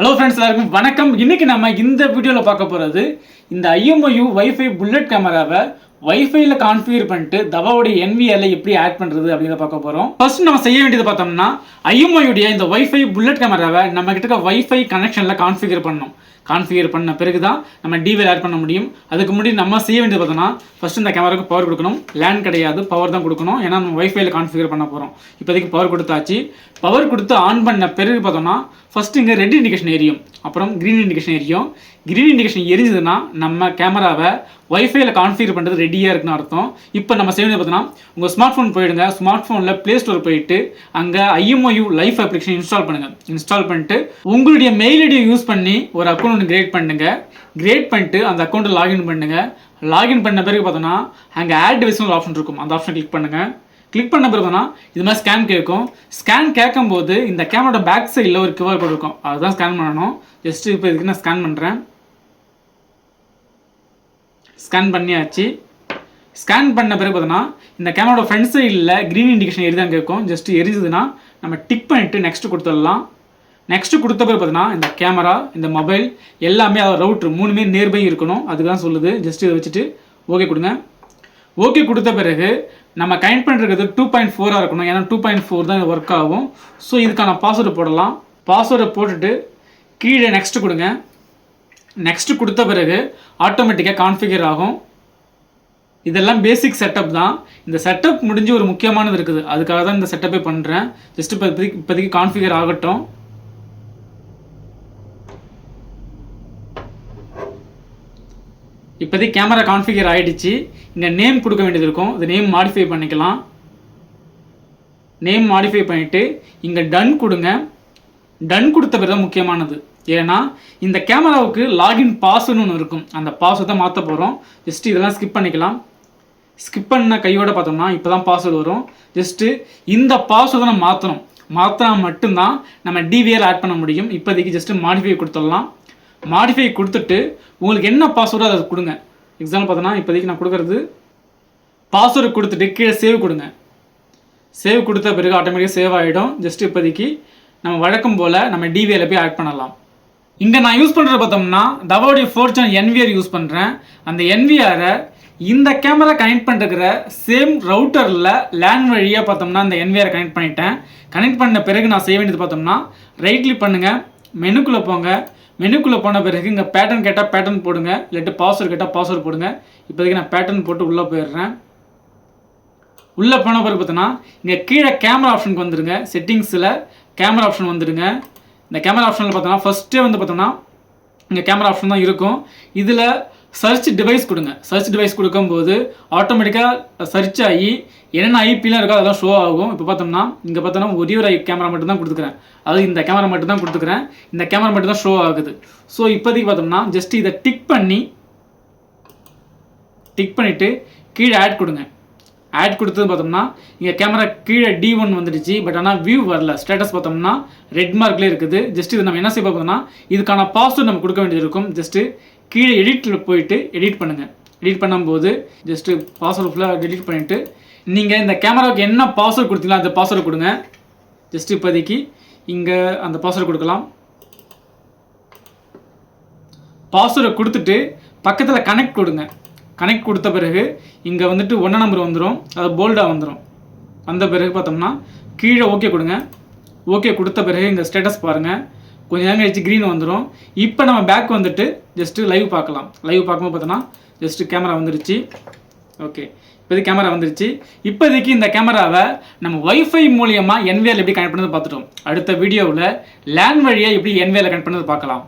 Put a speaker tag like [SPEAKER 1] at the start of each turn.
[SPEAKER 1] Hello friends எல்லாருக்கும் வணக்கம். இன்னைக்கு நம்ம இந்த வீடியோவில் பார்க்க போகிறது இந்த ஐஎம்ஐயு வைஃபை புல்லட் கேமராவை வைஃபைல கான்ஃபிகர் பண்ணிட்டு தவாவுடைய NVR எப்படி ஆட் பண்ணுறது அப்படிங்கிறத பார்க்க போகிறோம் ஃபர்ஸ்ட் நம்ம செய்ய வேண்டியது பார்த்தோம்னா ஐஎம்ஐயுடைய இந்த வைஃபை புல்லட் கேமராவை நம்ம கிட்ட வைஃபை கனெக்ஷனில் கான்ஃபிகர் பண்ணணும். கான்ஃபிகர் பண்ண பிறகு தான் நம்ம டிவியில் ஆட் பண்ண முடியும். அதுக்கு முன்னாடி நம்ம செய்ய வேண்டியது பார்த்தோம்னா ஃபர்ஸ்ட் இந்த கேமராவுக்கு பவர் கொடுக்கணும். லேண்ட் கிடையாது பவர் தான் கொடுக்கணும். ஏன்னா நம்ம வைஃபைல கான்ஃபிகர் பண்ண போகிறோம் இப்போதைக்கு பவர் கொடுத்தாச்சு. பவர் கொடுத்து ஆன் பண்ண பிறகு பார்த்தோம்னா ஃபர்ஸ்ட் இங்கே ரெட் இண்டிகேஷன் எரியும் அப்புறம் க்ரீன் இண்டிகேஷன் எரியும் க்ரீன் இண்டிகேஷன் எரிஞ்சதுன்னா நம்ம கேமராவை வைஃபைல கான்ஃபிகர் பண்ணுறது ரெடியாக இருக்குன்னு அர்த்தம். இப்போ நம்ம செய்ய பார்த்தோம்னா உங்கள் ஸ்மார்ட் ஃபோன் போயிடுங்க. ஸ்மார்ட் ஃபோனில் ப்ளே ஸ்டோர் போயிட்டு அங்கே ஐஎம்ஓயு லைஃப் அப்ளிகேஷன் இன்ஸ்டால் பண்ணுங்கள் இன்ஸ்டால் பண்ணிட்டு உங்களுடைய மெயில் ஐடியை யூஸ் பண்ணி ஒரு அக்கௌண்ட் ஒன்று கிரியேட் பண்ணுங்க. கிரியேட் பண்ணிட்டு அந்த அக்கௌண்ட்டை லாகின் பண்ணுங்க. லாகின் பண்ண பிறகு பார்த்தோன்னா அங்கே ஆட் டிவைஸ்னு ஒரு ஆப்ஷன் இருக்கும். அந்த ஆப்ஷன் கிளிக் பண்ணுங்க. கிளிக் பண்ண பிறகுனா இது மாதிரி ஸ்கேன் கேட்கும். ஸ்கேன் கேட்கும்போது இந்த கேமரோட பேக் சைடில் ஒரு கியூஆர் கோட் இருக்கும். அதுதான் ஸ்கேன் பண்ணணும். ஜஸ்ட் இப்போ இதுக்கு நான் ஸ்கேன் பண்ணுறேன் ஸ்கேன் பண்ணியாச்சு. ஸ்கேன் பண்ண பிறகு பார்த்தோன்னா இந்த கேமராவோட ஃப்ரண்ட் சைடில் க்ரீன் இண்டிகேஷன் எரிதான் கேட்கும். ஜஸ்ட் எரிஞ்சதுன்னா நம்ம டிக் பண்ணிட்டு நெக்ஸ்ட் கொடுத்துடலாம். நெக்ஸ்ட் கொடுத்த பிறகு பார்த்தீங்கன்னா இந்த கேமரா இந்த மொபைல் எல்லாமே அதாவது ரவுட்ரு மூணுமே நியர்பை இருக்கணும். அதுக்கு தான் சொல்லுது. ஜஸ்ட் இதை வச்சுட்டு ஓகே கொடுங்க. ஓகே கொடுத்த பிறகு நம்ம கனெக்ட் பண்ணுறது டூ பாயிண்ட் ஃபோராக இருக்கணும். ஏன்னா டூ பாயிண்ட் ஃபோர் தான் இது ஒர்க் ஆகும். ஸோ இதுக்கான பாஸ்வேர்டு போடலாம். பாஸ்வேர்டை போட்டுட்டு கீழே நெக்ஸ்ட் கொடுங்க. நெக்ஸ்ட்டு கொடுத்த பிறகு ஆட்டோமேட்டிக்காக கான்ஃபிகர் ஆகும். இதெல்லாம் பேசிக் செட்டப் தான். இந்த செட்டப் முடிஞ்சு ஒரு முக்கியமானது இருக்குது. அதுக்காக தான் இந்த செட்டப்பே பண்ணுறேன் ஜஸ்ட் இப்போ இப்போதைக்கு கான்ஃபிகர் ஆகட்டும். இப்போதைக்கு கேமரா கான்ஃபிகர் ஆகிடுச்சு இங்கே நேம் கொடுக்க வேண்டியது இருக்கும். இது நேம் மாடிஃபை பண்ணிக்கலாம். நேம் மாடிஃபை பண்ணிவிட்டு இங்கே டன் கொடுங்க. டன் கொடுத்த பிறகு தான் முக்கியமானது. ஏன்னா இந்த கேமராவுக்கு லாகின் பாஸ்வேர்டு ஒன்று இருக்கும். அந்த பாஸ்வேர்டை மாற்ற போகிறோம் ஜஸ்ட் இதெல்லாம் ஸ்கிப் பண்ணிக்கலாம். ஸ்கிப் பண்ண கையோட பார்த்தோம்னா இப்போ தான் பாஸ்வேர்டு வரும். ஜஸ்ட்டு இந்த பாஸ்வேர்டை நம்ம மாற்றணும் மாற்றினா மட்டும்தான் நம்ம டிவிஆர் ஆட் பண்ண முடியும். இப்போதைக்கு ஜஸ்ட்டு மாடிஃபை கொடுத்துடலாம். மாடிஃபை கொடுத்துட்டு உங்களுக்கு என்ன பாஸ்வேர்டோ அதை கொடுங்க. எக்ஸாம்பிள் பார்த்தோன்னா இப்போதைக்கு நான் கொடுக்குறது பாஸ்வேர்டு கொடுத்துட்டு கீழே சேவ் கொடுங்க. சேவ் கொடுத்த பிறகு ஆட்டோமேட்டிக்காக சேவ் ஆகிடும் ஜஸ்ட் இப்போதைக்கு நம்ம வழக்கம் போல் நம்ம டிவியில் போய் ஆட் பண்ணலாம். இங்கே நான் யூஸ் பண்ணுறது பார்த்தோம்னா தவாவுடைய ஃபோர் சேனல் என்விஆர் யூஸ் பண்ணுறேன் அந்த என்விஆரை இந்த கேமரா கனெக்ட் பண்ணிருக்கிற சேம் ரவுட்டரில் லேன் வழியாக பார்த்தோம்னா அந்த என்விஆரை கனெக்ட் பண்ணிட்டேன். கனெக்ட் பண்ண பிறகு நான் செய்ய வேண்டியது பார்த்தோம்னா ரைட் கிளிக் பண்ணுங்கள் மெனுக்குள்ளே போங்க. மெனுக்குள்ளே போன பிறகு இங்கே பேட்டர்ன் கேட்டால் பேட்டர்ன் போடுங்க. இல்லாட்டி பாஸ்வேர்டு கேட்டால் பாஸ்வேர்டு போடுங்க. இப்போதைக்கு நான் பேட்டர்ன் போட்டு உள்ளே போயிடுறேன். உள்ளே போன பிறகு பார்த்தோன்னா இங்கே கீழே கேமரா ஆப்ஷனுக்கு வந்துடுங்க செட்டிங்ஸில் கேமரா ஆப்ஷன் வந்துடுங்க இந்த கேமரா ஆப்ஷனில் பார்த்தோன்னா ஃபஸ்ட்டே வந்து பார்த்தோம்னா இங்கே கேமரா ஆப்ஷன் தான் இருக்கும். இதில் சர்ச் டிவைஸ் கொடுங்க. சர்ச் டிவைஸ் கொடுக்கும்போது ஆட்டோமேட்டிக்காக சர்ச் ஆகி என்னென்ன ஐபிலாம் இருக்கோ அதெல்லாம் ஷோ ஆகும். இப்போ பார்த்தோம்னா இங்கே பார்த்தோம்னா ஒரே ஒரு கேமரா மட்டும் தான் கொடுத்துக்கிறேன். அதாவது இந்த கேமரா மட்டும் தான் கொடுத்துக்கிறேன். இந்த கேமரா மட்டும் தான் ஷோ ஆகுது. ஸோ இப்போதைக்கு பார்த்தோம்னா ஜஸ்ட் இதை டிக் பண்ணி டிக் பண்ணிவிட்டு கீழே ஆட் கொடுங்க. ஆட் கொடுத்தது பார்த்தோம்னா இங்கே கேமரா கீழே டி ஒன் வந்துடுச்சு பட் ஆனால் வியூ வரல. ஸ்டேட்டஸ் பார்த்தோம்னா ரெட் மார்க்லேயே இருக்குது. ஜஸ்ட் இது நம்ம என்ன செய்ய பார்த்தோம்னா இதுக்கான பாஸ்வேர்ட் நம்ம கொடுக்க வேண்டியது இருக்கும். ஜஸ்ட்டு கீழே எடிட்டில் போயிட்டு எடிட் பண்ணுங்கள் எடிட் பண்ணும்போது ஜஸ்ட்டு பாஸ்வேர்டு ஃபுல்லாக டெலிட் பண்ணிவிட்டு நீங்கள் இந்த கேமராவுக்கு என்ன பாஸ்வேர்டு கொடுத்தீங்களோ அந்த பாஸ்வேர்டு கொடுங்க. ஜஸ்ட் இப்போதைக்கு இங்கே அந்த பாஸ்வேர்டு கொடுக்கலாம். பாஸ்வேர்டை கொடுத்துட்டு பக்கத்தில் கனெக்ட் கொடுங்க. கனெக்ட் கொடுத்த பிறகு இங்கே வந்துட்டு ஒன்றா நம்பர் வந்துடும் அது போல்டாக வந்துடும் வந்த பிறகு பார்த்தோம்னா கீழே ஓகே கொடுங்க. ஓகே கொடுத்த பிறகு இங்கே ஸ்டேட்டஸ் பாருங்கள் கொஞ்சம் நேரம் கழிச்சு க்ரீன் வந்துடும் இப்போ நம்ம பேக் வந்துட்டு ஜஸ்ட்டு லைவ் பார்க்கலாம். லைவ் பார்க்கும்போது பார்த்தோன்னா ஜஸ்ட்டு கேமரா வந்துருச்சு. ஓகே இப்போது கேமரா வந்துருச்சு. இப்போதைக்கு இந்த கேமராவை நம்ம ஒய்ஃபை மூலியமாக என்விஆர் எப்படி கனெக்ட் பண்ணது பார்த்துட்டோம். அடுத்த வீடியோவில் லேண்ட் வழியாக எப்படி என்விஆர் கனெக்ட் பண்ணது பார்க்கலாம்.